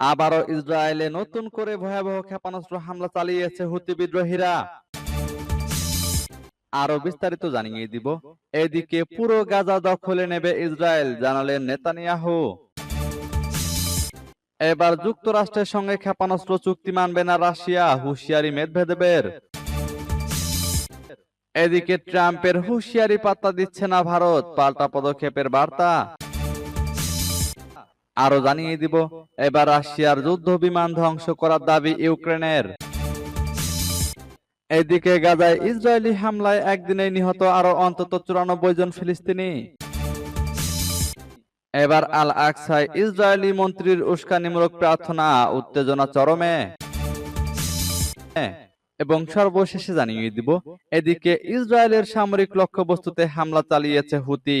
আবারও ইসরায়েলে নতুন করে ভয়াবহ ক্ষেপণাস্ত্র হামলা চালিয়েছে হুতি বিদ্রোহীরা। আরও বিস্তারিত জানিয়ে দিব। এদিকে পুরো গাজা দখলে নেবে ইসরায়েল, জানালেন নেতানিয়াহু। এবার যুক্তরাষ্ট্রের সঙ্গে ক্ষেপণাস্ত্র চুক্তি মানবে না রাশিয়া, হুঁশিয়ারি মেদভেদেবের। এদিকে ট্রাম্পের হুঁশিয়ারি পাত্তা দিচ্ছে না ভারত, পাল্টা পদক্ষেপের বার্তা। আরও জানিয়ে দিব, এবার রাশিয়ার যুদ্ধ বিমান ধ্বংস করার দাবি ইউক্রেনের। এদিকে গাজায় ইসরায়েলি হামলায় একদিনে নিহত আরও অন্তত চুরানব্বই জন ফিলিস্তিনি। এবার আল আকসায় ইসরায়েলি মন্ত্রীর উস্কানিমূলক প্রার্থনা, উত্তেজনা চরমে। এবং সর্বশেষে জানিয়ে দিব, এদিকে ইসরায়েলের সামরিক লক্ষ্যবস্তুতে হামলা চালিয়েছে হুতি।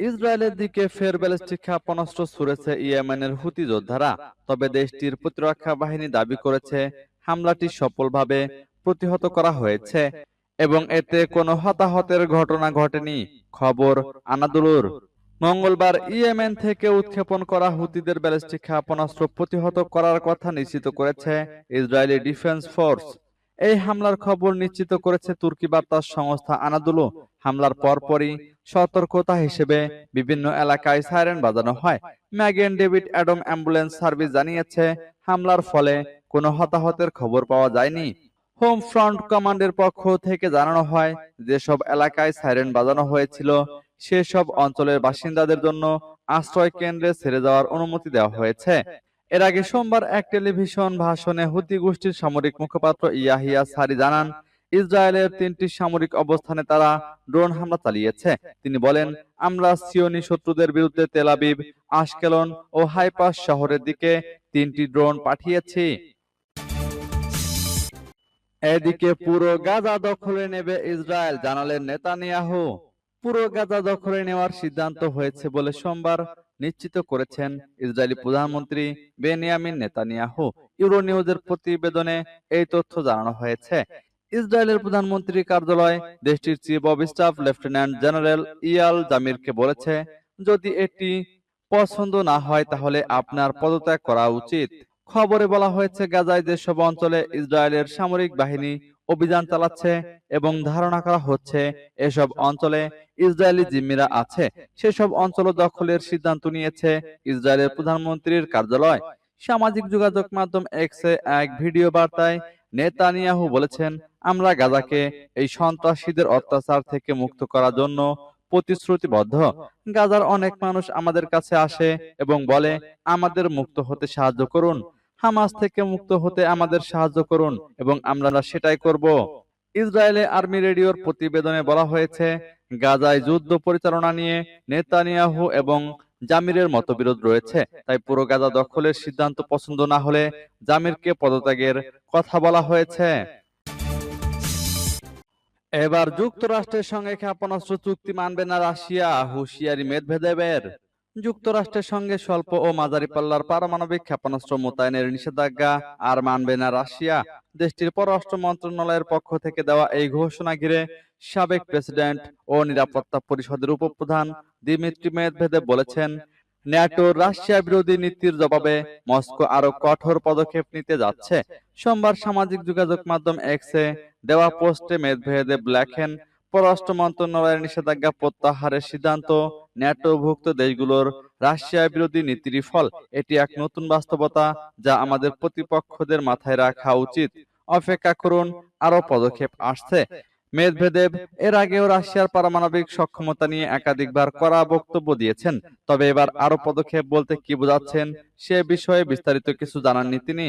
ইসরায়েলের দিকে ফের ব্যালিস্টিক ক্ষেপণাস্ত্র ছুড়েছে ইয়েমেনের হুতি যোদ্ধারা। তবে দেশটির প্রতিরক্ষা বাহিনী দাবি করেছে হামলাটি সফলভাবে প্রতিহত করা হয়েছে এবং এতে কোনো হতাহতের ঘটনা ঘটেনি, খবর আনাদুলুর। মঙ্গলবার ইয়েমেন থেকে উৎক্ষেপণ করা হুতিদের ব্যালিস্টিক ক্ষেপণাস্ত্র প্রতিহত করার কথা নিশ্চিত করেছে ইসরায়েলি ডিফেন্স ফোর্স। এই হামলার খবর নিশ্চিত করেছে তুর্কি বার্তা সংস্থা আনাদুলু। হামলার পরপরই সতর্কতা হিসেবে বিভিন্ন এলাকায় সাইরেন বাজানো হয়। Magen David Adom ambulance service জানিয়েছে, হামলার ফলে কোনো হতাহতের খবর পাওয়া যায়নি। হোম ফ্রন্ট কমান্ডের পক্ষ থেকে জানানো হয়, যেসব এলাকায় সাইরেন বাজানো হয়েছিল, সেসব অঞ্চলের বাসিন্দাদের জন্য আশ্রয় কেন্দ্রে ছেড়ে যাওয়ার অনুমতি দেওয়া হয়েছে। এর আগে সোমবার এক টেলিভিশন ভাষণে হুতি গোষ্ঠীর সামরিক মুখপাত্র ইয়াহিয়া সারি জানান, ইসরায়েলের তিনটি সামরিক অবস্থানে তারা ড্রোন হামলা চালিয়েছে। তিনি বলেন, আমরা সিওনি শত্রুদের বিরুদ্ধে তেলাবিব আশকেলন ও হাইপাস শহরের দিকে তিনটি ড্রোন পাঠিয়েছি। এদিকে পুরো গাজা দখলে নেবে ইসরায়েল, জানালেন নেতানিয়াহু। পুরো গাজা দখলে নেওয়ার সিদ্ধান্ত হয়েছে বলে সোমবার নিশ্চিত করেছেন ইসরায়েলি প্রধানমন্ত্রী বেনিয়ামিন নেতানিয়াহু। ইউরো নিউজের প্রতিবেদনে এই তথ্য জানানো হয়েছে। ইসরায়েলের প্রধানমন্ত্রীর কার্যালয় দেশটির chief of staff lieutenant general Eyal জামিরকে বলেছে যদি এটি পছন্দ না হয় তাহলে আপনার পদত্যাগ করা উচিত। খবরে বলা হয়েছে গাজায় যেসব অঞ্চলে ইসরায়েলের সামরিক বাহিনী অভিযান চালাচ্ছে এবং ধারণা করা হচ্ছে এসব অঞ্চলে ইসরায়েলি জিম্মিরা আছে। সেসব অঞ্চল দখলের সিদ্ধান্ত নিয়েছে ইসরায়েলের প্রধানমন্ত্রীর কার্যালয়। সামাজিক যোগাযোগ মাধ্যম এক্সে এক ভিডিও বার্তায় নেতানিয়াহু বলেছেন, আমরা গাজাকে এই সন্ত্রাসীদের অত্যাচার থেকে মুক্ত করার জন্য প্রতিশ্রুতিবদ্ধ। গাজার অনেক মানুষ আমাদের কাছে আসে এবং বলে, আমাদের মুক্ত হতে সাহায্য করুন। হামাস থেকে মুক্ত হতে আমাদের সাহায্য করুন এবং আমরা সেটাই করব। ইসরায়েলে আর্মি রেডিওর প্রতিবেদনে বলা হয়েছে, গাজায় যুদ্ধ পরিচালনা নিয়ে নেতানিয়াহু এবং জামিরের মতবিরোধ রয়েছে। তাই পুরো গাজা দখলের সিদ্ধান্ত পছন্দ না হলে জামিরকে পদত্যাগের কথা বলা হয়েছে। এবার যুক্তরাষ্ট্রের সঙ্গে ক্ষেপণাস্ত্র চুক্তি মানবে না রাশিয়া, হুঁশিয়ারি মেদভেদেবের। যুক্তরাষ্ট্রের সঙ্গে স্বল্প ও মাঝারি পাল্লার পারমাণবিক ক্ষেপণাস্ত্র মোতায়েনের নিষেধাজ্ঞা আর মানবে না রাশিয়া। দেশটির পররাষ্ট্র মন্ত্রণালয়ের পক্ষ থেকে দেওয়া এই ঘোষণা ঘিরে সাবেক প্রেসিডেন্ট ও নিরাপত্তা পরিষদের উপপ্রধান দিমিত্রি মেদভেদেব বলেছেন, ন্যাটো রাশিয়া বিরোধী নীতির জবাবে মস্কো আরও কঠোর পদক্ষেপ নিতে যাচ্ছে। সোমবার সামাজিক যোগাযোগ মাধ্যম এক্সে দেওয়া পোস্টে মেদভেদেব লেখেন পররাষ্ট্র মন্ত্রণালয়ের নিষেধাজ্ঞা প্রত্যাহারের সিদ্ধান্ত ন্যাটোভুক্ত দেশগুলোর রাশিয়া বিরোধী নীতির ফল। এটি এক নতুন বাস্তবতা যা আমাদের প্রতিপক্ষদের মাথায় রাখা উচিত। অপেক্ষা করুন আরও পদক্ষেপ আসছে। মেদভেদেব এর আগেও রাশিয়ার পারমাণবিক সক্ষমতা নিয়ে একাধিকবার কড়া বক্তব্য দিয়েছেন। তবে এবার আরও পদক্ষেপ বলতে কি বোঝাচ্ছেন সে বিষয়ে বিস্তারিত কিছু জানাননি তিনি।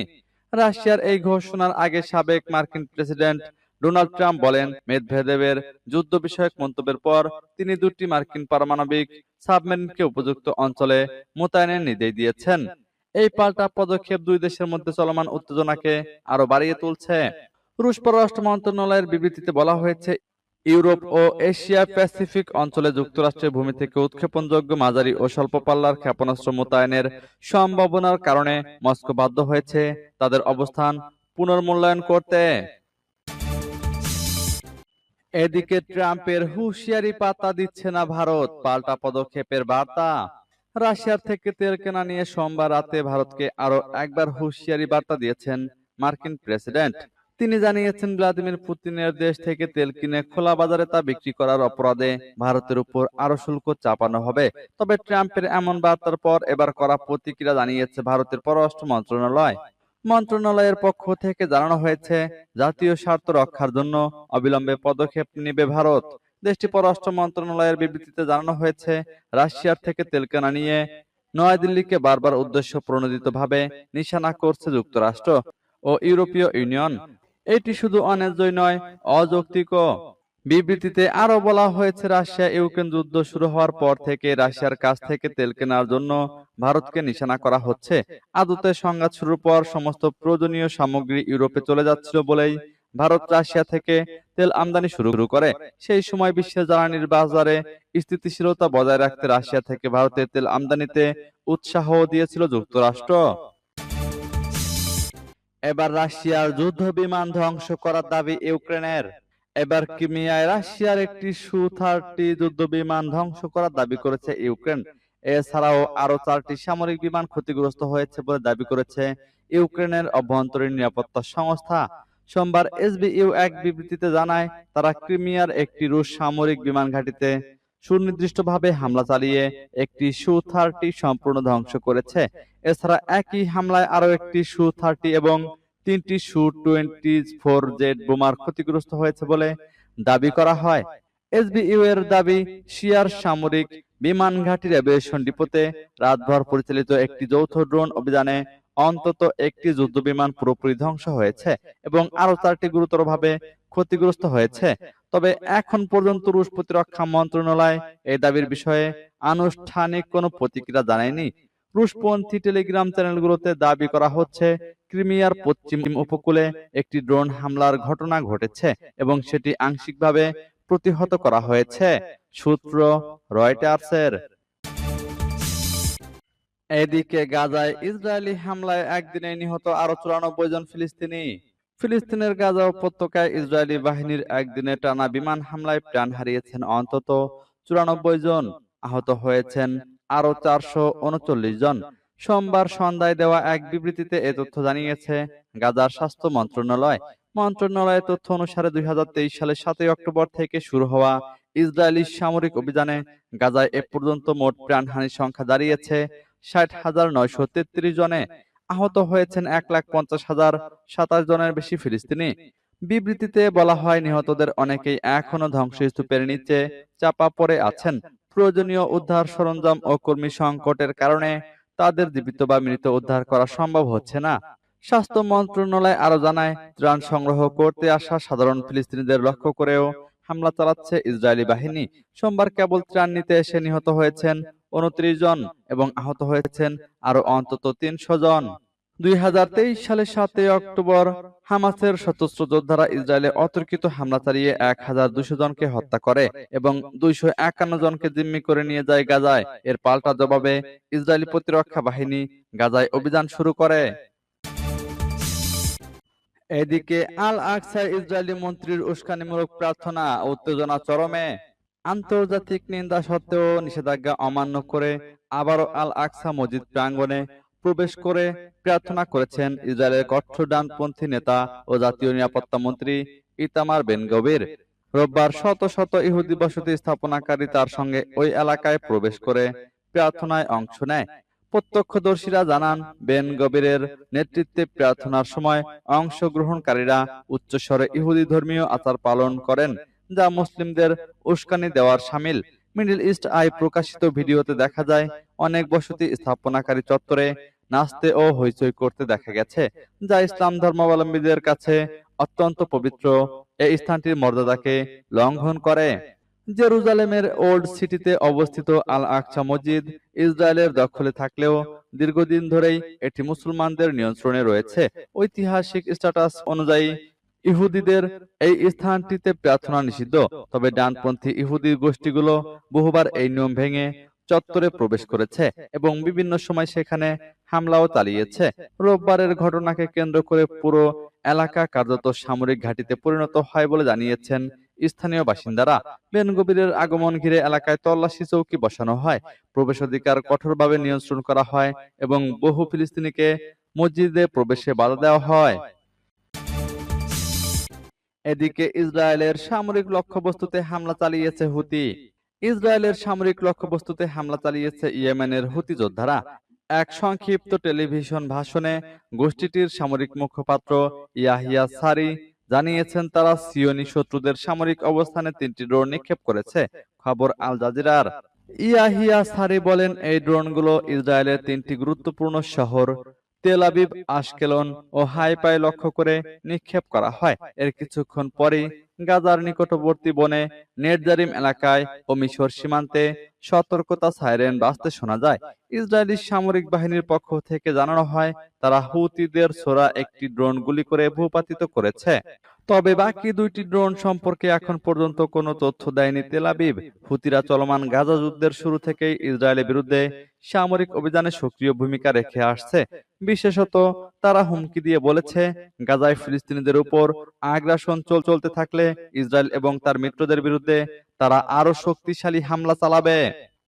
রাশিয়ার এই ঘোষণার আগে সাবেক মার্কিন প্রেসিডেন্ট ডোনাল্ড ট্রাম্প বলেন, মেদভেদেবের যুদ্ধ বিষয়ক মন্তব্যের পর তিনি দুটি মার্কিন পারমাণবিক সাবমেরিনকে উপযুক্ত অঞ্চলে মোতায়েনের নির্দেশ দিয়েছেন। এই পাল্টা পদক্ষেপ দুই দেশের মধ্যে চলমান উত্তেজনাকে আরও বাড়িয়ে তুলছে। রুশ পররাষ্ট্র মন্ত্রণালয়ের বিবৃতিতে বলা হয়েছে, ইউরোপ ও এশিয়া প্যাসিফিক অঞ্চলে যুক্তরাষ্ট্রের ভূমি থেকে উৎক্ষেপণযোগ্য মাঝারি ও স্বল্প পাল্লার ক্ষেপণাস্ত্র মোতায়েনের সম্ভাবনার কারণে মস্কো বাধ্য হয়েছে তাদের অবস্থান পুনর্মূল্যায়ন করতে। এদিকে ট্রাম্পের হুঁশিয়ারি পাত্তা দিচ্ছে না ভারত, পাল্টা পদক্ষেপের বার্তা। রাশিয়ার থেকে তেল কেনা নিয়ে সোমবার রাতে ভারতকে আরও একবার হুঁশিয়ারি বার্তা দিয়েছেন মার্কিন প্রেসিডেন্ট। তিনি জানিয়েছেন, ভ্লাদিমির পুতিনের দেশ থেকে তেল কিনে খোলা বাজারে তা বিক্রি করার অপরাধে ভারতের উপর আরও শুল্ক চাপানো হবে। তবে ট্রাম্পের এমন বার্তার পর এবার করা প্রতিক্রিয়া জানিয়েছে ভারতের পররাষ্ট্র মন্ত্রণালয়। মন্ত্রণালয়ের পক্ষ থেকে জানানো হয়েছে, জাতীয় স্বার্থ রক্ষার জন্য অবিলম্বে পদক্ষেপ নেবে ভারত। দেশটি পররাষ্ট্র মন্ত্রণালয়ের বিবৃতিতে জানানো হয়েছে, রাশিয়ার থেকে তেল কেনা নিয়ে নয়াদিল্লিকে বারবার উদ্দেশ্য প্রণোদিতভাবে নিশানা করছে যুক্তরাষ্ট্র ও ইউরোপীয় ইউনিয়ন। এটি শুধু অন্যায্যই নয়, অযৌক্তিকও। বিবৃতিতে আরও বলা হয়েছে, রাশিয়া ইউক্রেন যুদ্ধ শুরু হওয়ার পর থেকে রাশিয়ার কাছ থেকে তেল কেনার জন্য ভারতকে নিশানা করা হচ্ছে। আদতে সংঘাত শুরুর পর সমস্ত প্রয়োজনীয় সামগ্রী ইউরোপে চলে যাচ্ছিল বলেই ভারত রাশিয়া থেকে তেল আমদানি শুরু করে। সেই সময় বিশ্বের জ্বালানির বাজারে স্থিতিশীলতা বজায় রাখতে রাশিয়া থেকে ভারতের তেল আমদানিতে উৎসাহ দিয়েছিল যুক্তরাষ্ট্র। এবার রাশিয়ার যুদ্ধ বিমান ধ্বংস করার দাবি ইউক্রেনের। এবার ক্রিমিয়ায় রাশিয়ার একটি সু থার্টি যুদ্ধ বিমান ধ্বংস করার দাবি করেছে ইউক্রেন। এছাড়াও আরও চারটি সামরিক বিমান ক্ষতিগ্রস্ত হয়েছে বলে দাবি করেছে ইউক্রেনের অভ্যন্তরীণ নিরাপত্তা সংস্থা। সোমবার এসবিইউ এক বিবৃতিতে জানায়, তারা ক্রিমিয়ার একটি রুশ সামরিক বিমান ঘাঁটিতে সুনির্দিষ্টভাবে হামলা চালিয়ে একটি সু থার্টি সম্পূর্ণ ধ্বংস করেছে। এছাড়া একই হামলায় আরও একটি সু থার্টি এবং তিনটি সু টোয়েন্টি ফোর জেড বোমার ক্ষতিগ্রস্ত হয়েছে বলে দাবি করা হয়। এসবিইউ এর দাবি, শিয়ার সামরিক বিমান ঘাঁটির অ্যাভিয়েশন ডিপোতে রাতভর পরিচালিত একটি যৌথ ড্রোন অভিযানে অন্তত একটি যুদ্ধ বিমান পুরোপুরি ধ্বংস হয়েছে এবং আরও চারটি গুরুতরভাবে ক্ষতিগ্রস্ত হয়েছে। তবে এখন পর্যন্ত রুশ প্রতিরক্ষা মন্ত্রণালয় এই দাবির বিষয়ে আনুষ্ঠানিক কোনো প্রতিক্রিয়া জানায়নি। রুশপন্থী টেলিগ্রাম চ্যানেলগুলোতে দাবি করা হচ্ছে ক্রিমিয়ার পশ্চিম উপকূলে একটি ড্রোন হামলার ঘটনা ঘটেছে এবং সেটি আংশিকভাবে প্রতিহত করা হয়েছে। সূত্র রয়টার্সের। এদিকে গাজায় ইসরায়েলি হামলায় একদিনে নিহত আরও চুরানব্বই জন ফিলিস্তিনি। ফিলিস্তিনের গাজা উপত্যকায় ইসরায়েলি বাহিনীর একদিনে টানা বিমান হামলায় প্রাণ হারিয়েছেন অন্তত চুরানব্বই জন আহত হয়েছেন। আরও চারশো জন। সোমবার সন্ধ্যায় দেওয়া এক বিবৃতিতে এ তথ্য জানিয়েছে, গাজার স্বাস্থ্য মন্ত্রণালয়। মন্ত্রণালয়ের তথ্য অনুসারে দুই সালের সাতই অক্টোবর থেকে শুরু হওয়া ইসরায়েলি সামরিক অভিযানে গাজায় এ পর্যন্ত মোট প্রাণহানির সংখ্যা দাঁড়িয়েছে ষাট হাজার নয়শো তেত্রিশ জনে। আহত হয়েছেন এক লাখ পঞ্চাশ হাজার সাতাশ জনের বেশি ফিলিস্তিনি। বিবৃতিতে বলা হয়, নিহতদের অনেকেই এখনও ধ্বংসস্তূপের নিচে চাপা পড়ে আছেন। প্রয়োজনীয় উদ্ধার সরঞ্জাম ও কর্মী সংকটের কারণে তাদের জীবিত বা মৃত উদ্ধার করা সম্ভব হচ্ছে না। স্বাস্থ্য মন্ত্রণালয় আরও জানায়, ত্রাণ সংগ্রহ করতে আসা সাধারণ ফিলিস্তিনিদের লক্ষ্য করেও হামলা চালাচ্ছে ইসরায়েলি বাহিনী। সোমবার কেবল ত্রাণ নিতে এসে নিহত হয়েছেন উনত্রিশ জন এবং আহত হয়েছেন আরও অন্তত তিনশো জন। দুই হাজার তেইশ সালের সাতই অক্টোবর হামাসের সশস্ত্র যোদ্ধারা ইসরায়েলে অতর্কিত হামলা চালিয়ে এক হাজার জনকে হত্যা করে এবং দুইশো একান্ন জনকে জিম্মি করে নিয়ে যায় গাজায়। এর পাল্টা জবাবে ইসরায়েলি প্রতিরক্ষা বাহিনী গাজায় অভিযান শুরু করে। এদিকে আল আকসায় ইসরায়েলি মন্ত্রীর উস্কানিমূলক প্রার্থনা উত্তেজনা চরমে। আন্তর্জাতিক নিন্দা সত্ত্বেও নিষেধাজ্ঞা অমান্য করে আবারও আল আকসা মসজিদ প্রাঙ্গণে প্রবেশ করে প্রার্থনা করেছেন ইসরায়েলের কঠোর ডানপন্থী নেতা ও জাতীয় নিরাপত্তা মন্ত্রী ইতামার বেন গভীর রোববার শত শত ইহুদি বসতি স্থাপনাকারী তার সঙ্গে ওই এলাকায় প্রবেশ করে প্রার্থনায় অংশ নেয়। প্রত্যক্ষদর্শীরা জানান বেন গভীরের নেতৃত্বে প্রার্থনার সময় অংশগ্রহণকারীরা উচ্চস্বরে ইহুদি ধর্মীয় আচার পালন করেন, যা মুসলিমদের উস্কানি দেওয়ার সামিল। মিডল ইস্ট আই প্রকাশিত ভিডিওতে দেখা যায়, অনেক বসতি স্থাপনাকারী চত্বরে নাচতে ও হইচই করতে দেখা গেছে, যা ইসলাম ধর্মাবলম্বীদের কাছে অত্যন্ত পবিত্র। এই স্থানটির মর্যাদাকে লঙ্ঘন করে। জেরুজালেমের ওল্ড সিটিতে অবস্থিত আল আকসা মসজিদ ইসরায়েলের দখলে থাকলেও দীর্ঘদিন ধরেই এটি মুসলমানদের নিয়ন্ত্রণে রয়েছে। ঐতিহাসিক স্ট্যাটাস অনুযায়ী, ইহুদিদের এই স্থানটিতে প্রার্থনা নিষিদ্ধ, তবে ডানপন্থী ইহুদি গোষ্ঠীগুলো বহুবার এই নিয়ম ভেঙে চত্বরে প্রবেশ করেছে এবং বিভিন্ন সময় সেখানে হামলাও চালিয়েছে। রোববারের ঘটনাকে কেন্দ্র করে পুরো এলাকা কার্যত সামরিক ঘাঁটিতে পরিণত হয় বলে জানিয়েছেন স্থানীয় বাসিন্দারা। বেনগভীরের আগমন ঘিরে এলাকায় তল্লাশি চৌকি বসানো হয়। প্রবেশাধিকার কঠোরভাবে নিয়ন্ত্রণ করা হয় এবং বহু ফিলিস্তিনিকে মসজিদে প্রবেশে বাধা দেওয়া হয়। এদিকে ইসরায়েলের সামরিক লক্ষ্যবস্তুতে হামলা চালিয়েছে হুতি। ইসরায়েলের সামরিক লক্ষ্যবস্তুতে হামলা চালিয়েছে ইয়েমেনের হুতি যোদ্ধারা। এক সংক্ষিপ্ত টেলিভিশন ভাষণে গোষ্ঠীটির সামরিক মুখপাত্র ইয়াহিয়া সারি জানিয়েছেন, তারা সিওনি শত্রুদের সামরিক অবস্থানে তিনটি ড্রোন নিক্ষেপ করেছে। খবর আল জাজিরার। ইয়াহিয়া সারি বলেন, এই ড্রোনগুলো ইসরায়েলের তিনটি গুরুত্বপূর্ণ শহর তেল আবিব, আশকেলন ও হাইপায় লক্ষ্য করে নিক্ষেপ করা হয়। এর কিছুক্ষণ পরেই গাজার নিকটবর্তী বনে নেটজারিম এলাকায় ও মিশর সীমান্তে সতর্কতা সাইরেন বাজতে শোনা যায়। ইসরায়েলি সামরিক বাহিনীর পক্ষ থেকে জানানো হয়, তারা হুতিদের ছোড়া একটি ড্রোন গুলি করে ভূপাতিত করেছে। তবে বাকি দুইটি ড্রোন সম্পর্কে এখন পর্যন্ত কোনো তথ্য দেয়নি তেল আবিব। হুতিরা চলমান গাজা যুদ্ধের শুরু থেকেই ইসরায়েলের বিরুদ্ধে সামরিক অভিযানে সক্রিয় ভূমিকা রেখে আসছে। বিশেষত তারা হুমকি দিয়ে বলেছে, গাজায় ফিলিস্তিনিদের উপর আগ্রাসন চল চলতে থাকলে ইসরায়েল এবং তার মিত্রদের বিরুদ্ধে তারা আরও শক্তিশালী হামলা চালাবে।